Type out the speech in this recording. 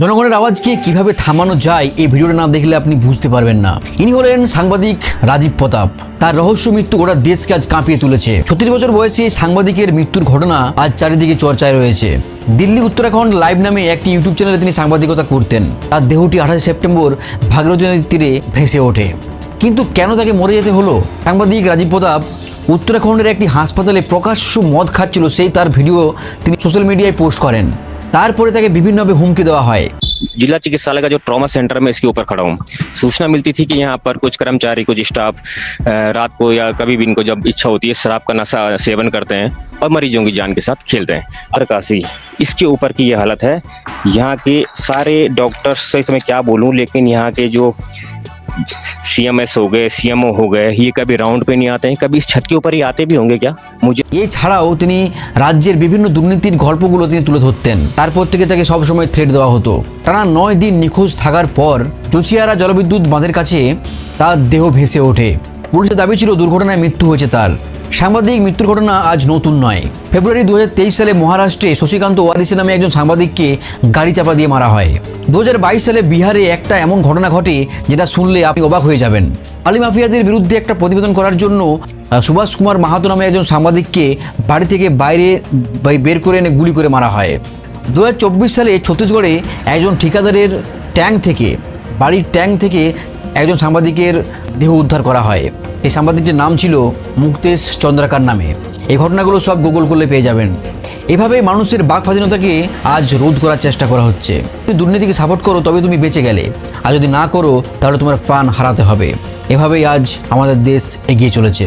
জনগণের আওয়াজকে কীভাবে থামানো যায়, এই ভিডিওটা না দেখলে আপনি বুঝতে পারবেন না। ইনি হলেন সাংবাদিক রাজীব প্রতাপ। তার রহস্য মৃত্যু গোটা দেশকে আজ কাঁপিয়ে তুলেছে। ছত্রিশ বছর বয়সী সাংবাদিকের মৃত্যুর ঘটনা আজ চারিদিকে চর্চায় রয়েছে। দিল্লি উত্তরাখণ্ড লাইভ নামে একটি ইউটিউব চ্যানেলে তিনি সাংবাদিকতা করতেন। তার দেহটি আঠাশে সেপ্টেম্বর ভাগীরথী নদীর তীরে ভেসে ওঠে। কিন্তু কেন তাকে মরে যেতে হলো? সাংবাদিক রাজীব প্রতাপ উত্তরাখণ্ডের একটি হাসপাতালে প্রকাশ্য মদ খাচ্ছিল, সেই তার ভিডিও তিনি সোশ্যাল মিডিয়ায় পোস্ট করেন। তারপরে তাকে বিভিন্নভাবে হুমকি দেওয়া হয় जिला चिकित्सालय का जो ट्रॉमा सेंटर में इसके ऊपर खड़ा हूँ सूचना मिलती थी कि यहाँ पर कुछ कर्मचारी कुछ स्टाफ अ, रात को या कभी भी इनको जब इच्छा होती है शराब का नशा सेवन करते हैं और मरीजों की जान के साथ खेलते हैं प्रकाशी इसके ऊपर की ये हालत है यहाँ के सारे डॉक्टर्स से इसमें क्या बोलूँ लेकिन यहाँ के जो सीएमएस हो गए सीएमओ हो गए ये कभी राउंड पे नहीं आते हैं कभी इस छत के ऊपर ही आते भी होंगे क्या এছাড়াও তিনি রাজ্যের বিভিন্ন দুর্নীতির গল্পগুলো তিনি তুলে ধরতেন। তারপর থেকে তাকে সবসময় থ্রেট দেওয়া হতো। টানা নয় দিন নিখোঁজ থাকার পর চুচিয়ারা জলবিদ্যুৎ বাঁধের কাছে তার দেহ ভেসে ওঠে। পুলিশের দাবি ছিল দুর্ঘটনায় মৃত্যু হয়েছে তার। সাংবাদিক, মৃত্যুর ঘটনা আজ নতুন নয়। ফেব্রুয়ারি দু হাজার তেইশ সালে মহারাষ্ট্রে শশীকান্ত ওয়ারিসি নামে একজন সাংবাদিককে গাড়ি চাপা দিয়ে মারা হয়। দু হাজার বাইশ সালে বিহারে একটা এমন ঘটনা ঘটে যেটা শুনলে আপনি অবাক হয়ে যাবেন। আলিমাফিয়াদের বিরুদ্ধে একটা প্রতিবেদন করার জন্য সুভাষ কুমার মাহাতো নামে একজন সাংবাদিককে বাড়ি থেকে বাইরে বের করে এনে গুলি করে মারা হয়। দু হাজার চব্বিশ সালে ছত্তিশগড়ে একজন ঠিকাদারের ট্যাঙ্ক থেকে, বাড়ির ট্যাঙ্ক থেকে একজন সাংবাদিকের দেহ উদ্ধার করা হয়। এই সাংবাদিকটির নাম ছিল মুক্তেশ চন্দ্রাকার নামে। এই ঘটনাগুলো সব গুগল করলে পেয়ে যাবেন। এভাবে মানুষের বাক স্বাধীনতাকে আজ রোধ করার চেষ্টা করা হচ্ছে। তুমি দুর্নীতিকে সাপোর্ট করো, তবে তুমি বেঁচে গেলে। আর যদি না করো, তাহলে তোমার ফান হারাতে হবে। এভাবেই আজ আমাদের দেশ এগিয়ে চলেছে।